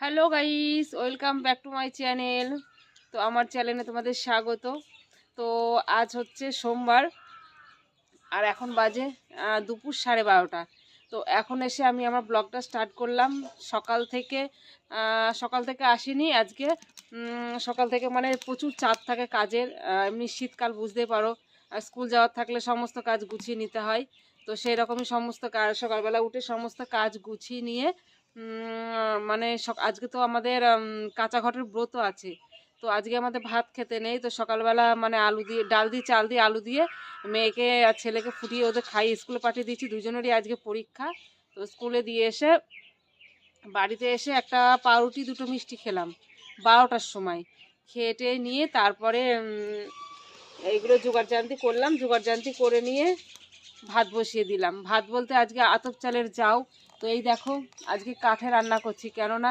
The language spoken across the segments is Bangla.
Hello guys welcome back to my channel তো আমার চ্যানেলে তোমাদের স্বাগত। তো আজ হচ্ছে সোমবার, আর এখন বাজে দুপুর সাড়ে বারোটা। তো এখন এসে আমি আমার ব্লগটা স্টার্ট করলাম। সকাল থেকে সকাল থেকে আসিনি আজকে। সকাল থেকে মানে প্রচুর চাপ থাকে কাজের। এমনি শীতকাল, বুঝতেই পারো। আর স্কুল যাওয়ার থাকলে সমস্ত কাজ গুছিয়ে নিতে হয়। তো সেই রকমই সমস্ত কাজ সকালবেলা উঠে সমস্ত কাজ গুছিয়ে নিয়ে মানে আজকে তো আমাদের কাঁচা ঘটের ব্রত আছে। তো আজকে আমাদের ভাত খেতে নেই, তো সকালবেলা মানে আলু দিয়ে, ডাল দিয়ে, চাল দিয়ে, আলু দিয়ে মেয়েকে আর ছেলেকে ফুটিয়ে ওদের খাইয়ে স্কুলে পাঠিয়ে দিয়েছি। দুজনেরই আজকে পরীক্ষা। তো স্কুলে দিয়ে এসে বাড়িতে এসে একটা পাউরুটি, দুটো মিষ্টি খেলাম বারোটার সময়। খেয়ে টেয়ে নিয়ে তারপরে এইগুলো জোগাড় জান্তি করলাম। জোগাড় জান্তি করে নিয়ে ভাত বসিয়ে দিলাম। ভাত বলতে আজকে আতপ চালের যাও তো এই দেখো, আজকে কাঠে রান্না করছি। কেননা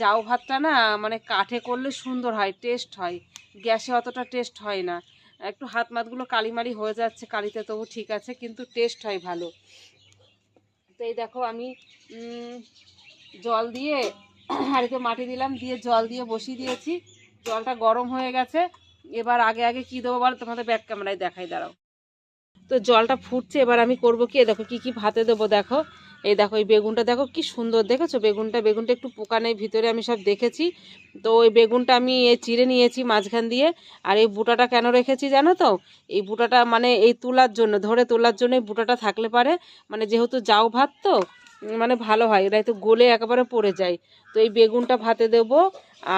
যাও ভাতটা না মানে কাঠে করলে সুন্দর হয় টেস্ট হয়। গ্যাসে অতটা টেস্ট হয় না। একটু হাত মাতগুলো কালিমারি হয়ে যাচ্ছে কালিতে, তবু ঠিক আছে, কিন্তু টেস্ট হয় ভালো। তো এই দেখো, আমি জল দিয়ে হাঁড়িতে মাটি দিলাম, দিয়ে জল দিয়ে বসিয়ে দিয়েছি। জলটা গরম হয়ে গেছে। এবার আগে আগে কী দেবো বলো? তোমাদের ব্যাক ক্যামেরায় দেখাই, দাঁড়াও। তো জলটা ফুটছে, এবার আমি করব কি? দেখো, কি কি ভাতে দেবো দেখো। এই দেখো, এই বেগুনটা দেখো কি সুন্দর, দেখেছ? বেগুনটা বেগুনটা একটু পোকা নেই, ভিতরে আমি সব দেখেছি। তো ওই বেগুনটা আমি এই চিড়ে নিয়েছি মাঝখান দিয়ে। আর এই বুটাটা কেন রেখেছি জানো তো? এই বুটাটা মানে এই তোলার জন্য, ধরে তোলার জন্য এই বুটাটা থাকলে পারে। মানে যেহেতু যাও ভাত তো মানে ভালো হয়, এটাই তো গলে একেবারে পড়ে যায়। তো এই বেগুনটা ভাতে দেবো।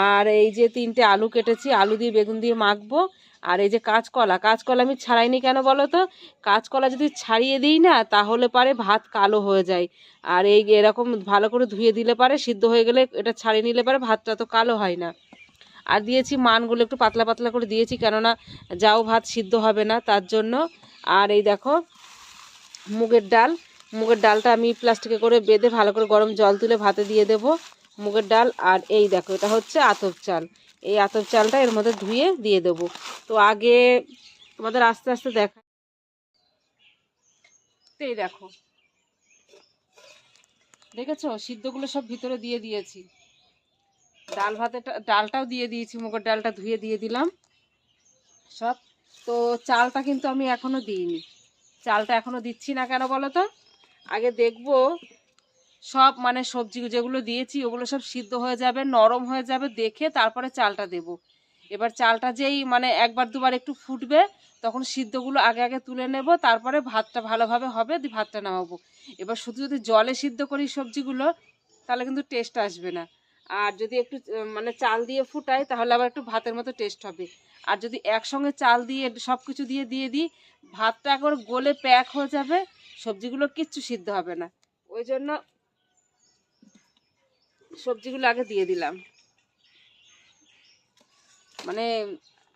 আর এই যে তিনটে আলু কেটেছি, আলু দিয়ে বেগুন দিয়ে মাখবো। আর এই যে কাঁচকলা কাঁচকলা আমি ছাড়াইনি কেন বলো তো কাঁচকলা যদি ছাড়িয়ে দিই না, তাহলে পারে ভাত কালো হয়ে যায়। আর এই এরকম ভালো করে ধুয়ে দিলে পারে, সিদ্ধ হয়ে গেলে এটা ছাড়িয়ে নিলে পারে, ভাতটা তো কালো হয় না। আর দিয়েছি মানগুলো একটু পাতলা পাতলা করে দিয়েছি, কেননা যাও ভাত সিদ্ধ হবে না তার জন্য। আর এই দেখো, মুগের ডাল। মুগের ডালটা আমি প্লাস্টিকে করে বেঁধে ভালো করে গরম জল তুলে ভাতে দিয়ে দেব মুগের ডাল। আর এই দেখো, এটা হচ্ছে আতপ চাল। এই আতপ চালটা এর মধ্যে ধুয়ে দিয়ে দেবো। তো আগে তোমাদের আস্তে আস্তে দেখা এই দেখো। দেখেছ? সিদ্ধগুলো সব ভিতরে দিয়ে দিয়েছি। ডাল ভাতে ডালটাও দিয়ে দিয়েছি, মুগের ডালটা ধুয়ে দিয়ে দিলাম। সব। তো চালটা কিন্তু আমি এখনও দিইনি। চালটা এখনও দিচ্ছি না কেন বলো তো? আগে দেখব সব মানে সবজি যেগুলো দিয়েছি, ওগুলো সব সিদ্ধ হয়ে যাবে, নরম হয়ে যাবে, দেখে তারপরে চালটা দেব। এবার চালটা যেই মানে একবার দুবার একটু ফুটবে, তখন সিদ্ধগুলো আগে আগে তুলে নেব, তারপরে ভাতটা ভালোভাবে হবে দিয়ে ভাতটা নামাবো। এবার শুধু যদি জলে সিদ্ধ করি সবজিগুলো, তাহলে কিন্তু টেস্ট আসবে না। আর যদি একটু মানে চাল দিয়ে ফুটাই, তাহলে আবার একটু ভাতের মতো টেস্ট হবে। আর যদি একসঙ্গে চাল দিয়ে, সব কিছু দিয়ে দিয়ে দিই, ভাতটা একবার গোলে প্যাক হয়ে যাবে, সবজিগুলো কিচ্ছু সিদ্ধ হবে না। ওই জন্য সবজিগুলো আগে দিয়ে দিলাম। মানে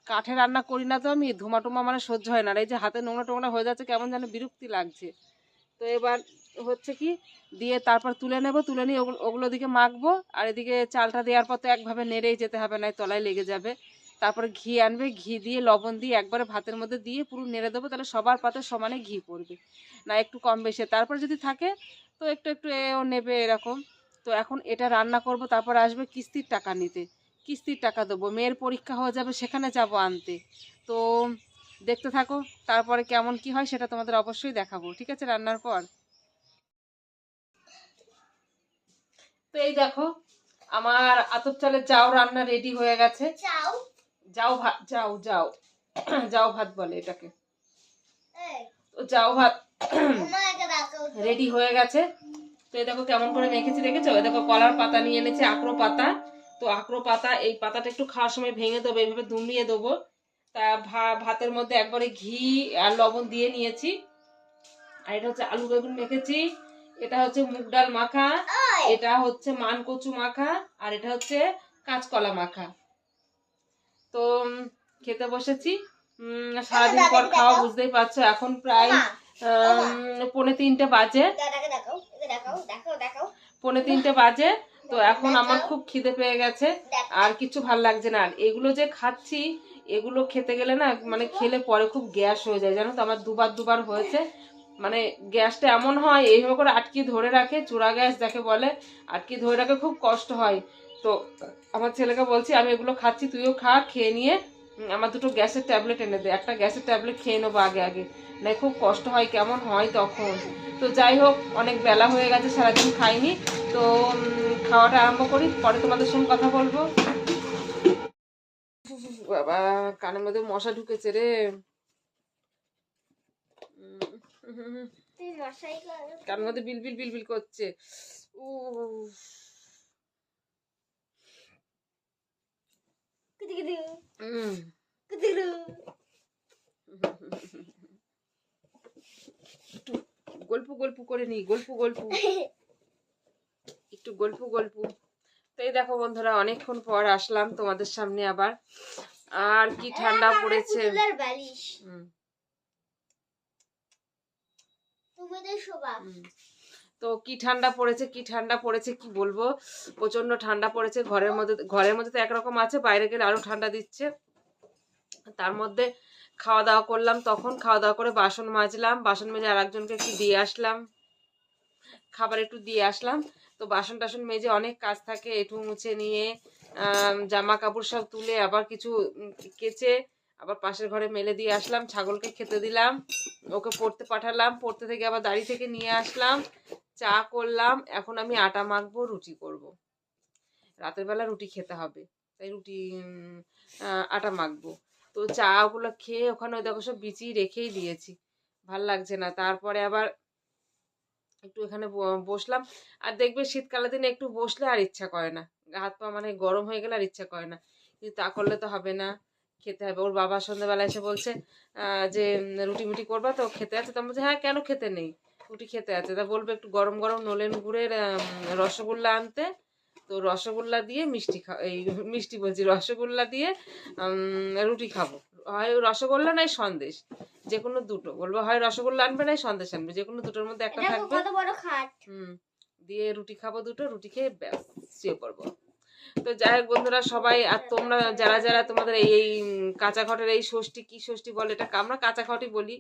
কাঠে রান্না করি না তো আমি ধোমা মানে সহ্য হয় না। আর এই যে হাতে নোংরা টোংরা হয়ে যাচ্ছে, কেমন যেন বিরক্তি লাগছে। তো এবার হচ্ছে কি, দিয়ে তারপর তুলে নেব, তুলে নিয়ে ওগুলো ওগুলো দিকে মাখবো। আর এদিকে চালটা দেওয়ার পর তো একভাবে নেড়েই যেতে হবে না তলায় লেগে যাবে। তারপরে ঘি আনবে, ঘি দিয়ে, লবণ দিয়ে একবারে ভাতের মধ্যে দিয়ে পুরো নেড়ে দেবো, তাহলে সবার পাতে সমানে ঘি পড়বে। না, একটু কম বেশি। তারপর যদি থাকে, তো একটু একটু এও নেবে এরকম। তো এখন এটা রান্না করব তারপর আসবে কিস্তির টাকা নিতে। কিস্তির টাকা দেবো মেয়ের পরীক্ষা হয়ে যাবে সেখানে যাব আনতে। তো দেখতে থাকো তারপরে কেমন কি হয় সেটা তোমাদের অবশ্যই দেখাবো ঠিক আছে রান্নার পর? তো এই দেখো আমার আতপ চালের যাও রান্না রেডি হয়ে গেছে। যাও ভাত যাও যাও। যাও ভাত বলে এটাকে। তো যাও ভাত। রেডি হয়ে গেছে। তো এই দেখো কেমন করে মেখেছি দেখেছ? এই দেখো কলার পাতা নিয়ে এনেছি আঁকড়ো পাতা। তো আঁকড়ো পাতা এই পাতাটা একটু খাওয়ার সময় ভেঙে দেবো এইভাবে দুমড়িয়ে দেবো। তা ভাতের মধ্যে একবারে ঘি আর লবণ দিয়ে নিয়েছি। আর এটা হচ্ছে আলু বেগুন মেখেছি। এটা হচ্ছে মুগ ডাল মাখা। এটা হচ্ছে মান কচু মাখা। আর এটা হচ্ছে কাঁচকলা মাখা। তো খেতে বসেছি। উম, সারাদিন পর খাওয়া বুঝতেই পারছ। এখন প্রায় পৌনে তিনটে বাজে। পৌনে তিনটে বাজে, তো এখন আমার খুব খিদে পেয়ে গেছে, আর কিছু ভালো লাগছে না। আর এগুলো যে খাচ্ছি, এগুলো খেতে গেলে না মানে খেলে পরে খুব গ্যাস হয়ে যায়, জানো তো? আমার দুবার দুবার হয়েছে। মানে গ্যাসটা এমন হয়, এইভাবে করে আটকে ধরে রাখে, চূড়া গ্যাস যাকে বলে, আটকে ধরে রাখে, খুব কষ্ট হয়। তো আমার ছেলেকে বলছি, আমি এগুলো খাচ্ছি, তুইও খা, খেয়ে নিয়ে। আমার দুটো গ্যাসের ট্যাবলেট এনে দে। একটা গ্যাসের ট্যাবলেট খেয়ে নেব আগে আগে। না খুব কষ্ট হয় কেমন হয় তখন। তো যাই হোক অনেক বেলা হয়ে গেছে সারাদিন খাইনি। তো খাওয়াটা আরম্ভ করি পরে তোমাদের সঙ্গে কথা বলব। বাবা কানের মধ্যে মশা ঢুকেছে রে। কানের মধ্যে বিল বিল বিল বিল করছে। উ একটু গল্প গল্প করে নি গল্প গল্প একটু গল্প গল্প তো এই দেখো বন্ধুরা অনেকক্ষণ পর আসলাম তোমাদের সামনে আবার। আর কি ঠান্ডা পড়েছে। বালিশ। হুম, শোভা। তো কি ঠান্ডা পড়েছে, কি ঠান্ডা পড়েছে, কি বলব? প্রচণ্ড ঠান্ডা পড়েছে, ঘরের মধ্যে ঘরের মধ্যে তো একরকম আছে, বাইরে গেলে আরও ঠান্ডা দিচ্ছে। তার মধ্যে খাওয়া দাওয়া করলাম, তখন খাওয়া দাওয়া করে বাসন মাজলাম, বাসন মেজে আর একজনকে একটু দিয়ে আসলাম। খাবার একটু দিয়ে আসলাম, তো বাসন টাসন মেজে অনেক কাজ থাকে একটু মুছে নিয়ে জামা কাপড় সব তুলে আবার কিছু কেচে আবার পাশের ঘরে মেলে দিয়ে আসলাম, ছাগলকে খেতে দিলাম, ওকে পড়তে পাঠালাম, পড়তে থেকে আবার দাড়ি থেকে নিয়ে আসলাম। চা করলাম, এখন আমি আটা মাখবো, রুটি করব। রাতের বেলা রুটি খেতে হবে, তাই রুটি আটা মাখবো। তো চা ওগুলো খেয়ে ওখানে দেখো সব বিছিয়ে রেখেই দিয়েছি, ভালো লাগছে না। তারপরে আবার একটু এখানে বসলাম। আর দেখবে শীতকালের দিনে একটু বসলে আর ইচ্ছা করে না। হাত পা মানে গরম হয়ে গেলে আর ইচ্ছা করে না। কিন্তু তা করলে তো হবে না, খেতে হবে। ওর বাবা সন্ধ্যাবেলা এসে বলছে যে রুটি মুটি করবা তো খেতে আছে। তো বলছি হ্যাঁ কেন খেতে নেই? রুটি খেতে আছে। তা বলবে একটু গরম গরম নলেন গুড়ের রসগোল্লা আনতে। তো রসগোল্লা দিয়ে মিষ্টি খা এই মিষ্টি বলছি রসগোল্লা দিয়ে রুটি খাব। হয় রসগোল্লা নাই সন্দেশ যে কোনো দুটো। বলব হয় রসগোল্লা আনবে নাই সন্দেশ আনবে যে কোনো দুটোর মধ্যে একটা থাকবে। হুম দিয়ে রুটি খাব দুটো রুটি খেয়ে ব্যাস শুয়ে পড়ব। তো যাই হোক বন্ধুরা সবাই আর তোমরা যারা যারা তোমাদের এই এই কাঁচা ঘটের এই ষষ্ঠী কি ষষ্ঠী বলে এটা আমরা কাঁচা ঘটই বলি।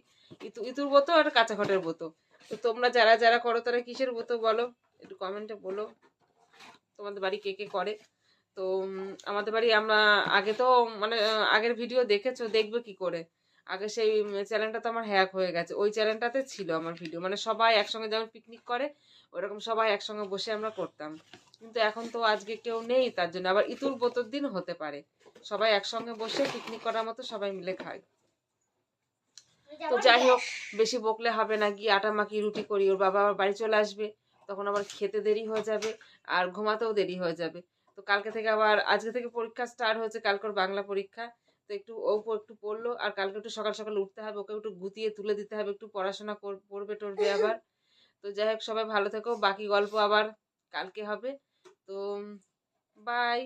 ইতু ইতুর ব্রত আর কাঁচা ঘটের ব্রত তো তোমরা যারা যারা করো, তারা কিসের ব্রত বলো? একটু কমেন্টে বলো। তোমাদের বাড়ি কে কে করে? তো আমাদের বাড়ি আমরা আগে তো মানে আগের ভিডিও দেখেছ, দেখবে কি করে? আগে সেই চ্যানেলটা তো আমার হ্যাক হয়ে গেছে। ওই চ্যানেলটাতে ছিল আমার ভিডিও মানে সবাই একসঙ্গে যেমন পিকনিক করে, ওরকম সবাই একসঙ্গে বসে আমরা করতাম। কিন্তু এখন তো আজকে কেউ নেই, তার জন্য। আবার ইতুর বোতর দিন হতে পারে। সবাই একসঙ্গে বসে পিকনিক করার মতো সবাই মিলে খায়। তো যাই হোক বেশি বকলে হবে না গিয়ে আটা মাখি রুটি করি ওর বাবা আবার বাড়ি চলে আসবে তখন আবার খেতে দেরি হয়ে যাবে আর ঘুমাতেও দেরি হয়ে যাবে। তো কালকে থেকে আবার আজকে থেকে পরীক্ষা স্টার্ট হয়েছে কালকে ওর বাংলা পরীক্ষা তো একটু ও একটু পড়ল আর কালকে একটু সকাল সকাল উঠতে হবে ওকে একটু গুতিয়ে তুলে দিতে হবে একটু পড়াশোনা পড়বে টড়বে আবার। তো যাই হোক সবাই ভালো থেকো বাকি গল্প আবার কালকে হবে। তো বাই